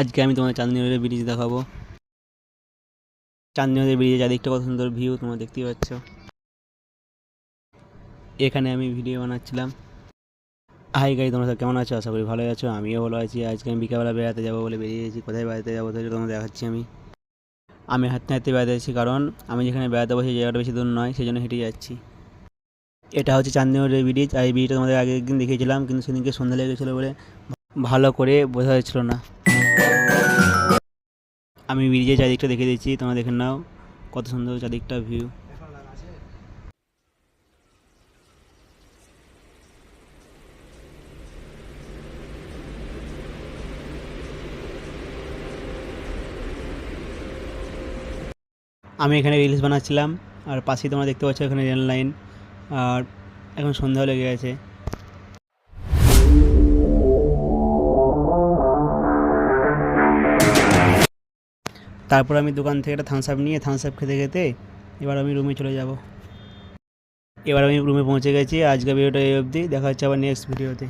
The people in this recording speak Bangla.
আজকে আমি তোমাদের চাঁদনি নদীর ব্রিজ দেখাবো চাঁদনি নদীর ব্রিজে চারিদিকটা কত সুন্দর ভিউ তোমরা দেখতেই পাচ্ছ। এখানে আমি ভিডিও বানাচ্ছিলাম। হাই গাই তোমরা কেমন আছো? আশা করি ভালো আছো, আমিও ভালো আছি। আজকে আমি বিকালবেলা বেড়াতে যাব বলে বেরিয়েছি কোথায় বেড়াতে যাব সেটা তোমাদের দেখাচ্ছি আমি। আমি হাঁটতে হাঁটতে বেড়াতে যাচ্ছি কারণ আমি যেখানে বেড়াতে বসে জায়গাটা বেশি দূর নয়, সেই জন্য হেঁটে যাচ্ছি। এটা হচ্ছে চাঁদনি নদীর ব্রিজ আর এই ব্রিজটা তোমাদের আগে একদিন দেখিয়েছিলাম, কিন্তু সেদিনকে সন্ধ্যা লেগেছিলো বলে ভালো করে বোঝা যাচ্ছিল না। আমি ব্রিজের চারিদিকটা দেখে দিচ্ছি, তোমরা দেখে নাও কত সুন্দর চারিদিকটা ভিউ আমি এখানে রিলস বানাচ্ছিলাম, আর পাশেই তোমরা দেখতে পাচ্ছ এখানে রেল লাইন আর এখন সন্ধ্যাও লেগে গেছে। তারপর আমি দোকান থেকে একটা থামস আপ নিয়ে থামস আপ খেতে খেতে এবার আমি রুমে চলে যাব। এবার আমি রুমে পৌঁছে গেছি। আজকে ভিডিওটা এই অবধি। দেখা হচ্ছে আবার নেক্সট ভিডিওতে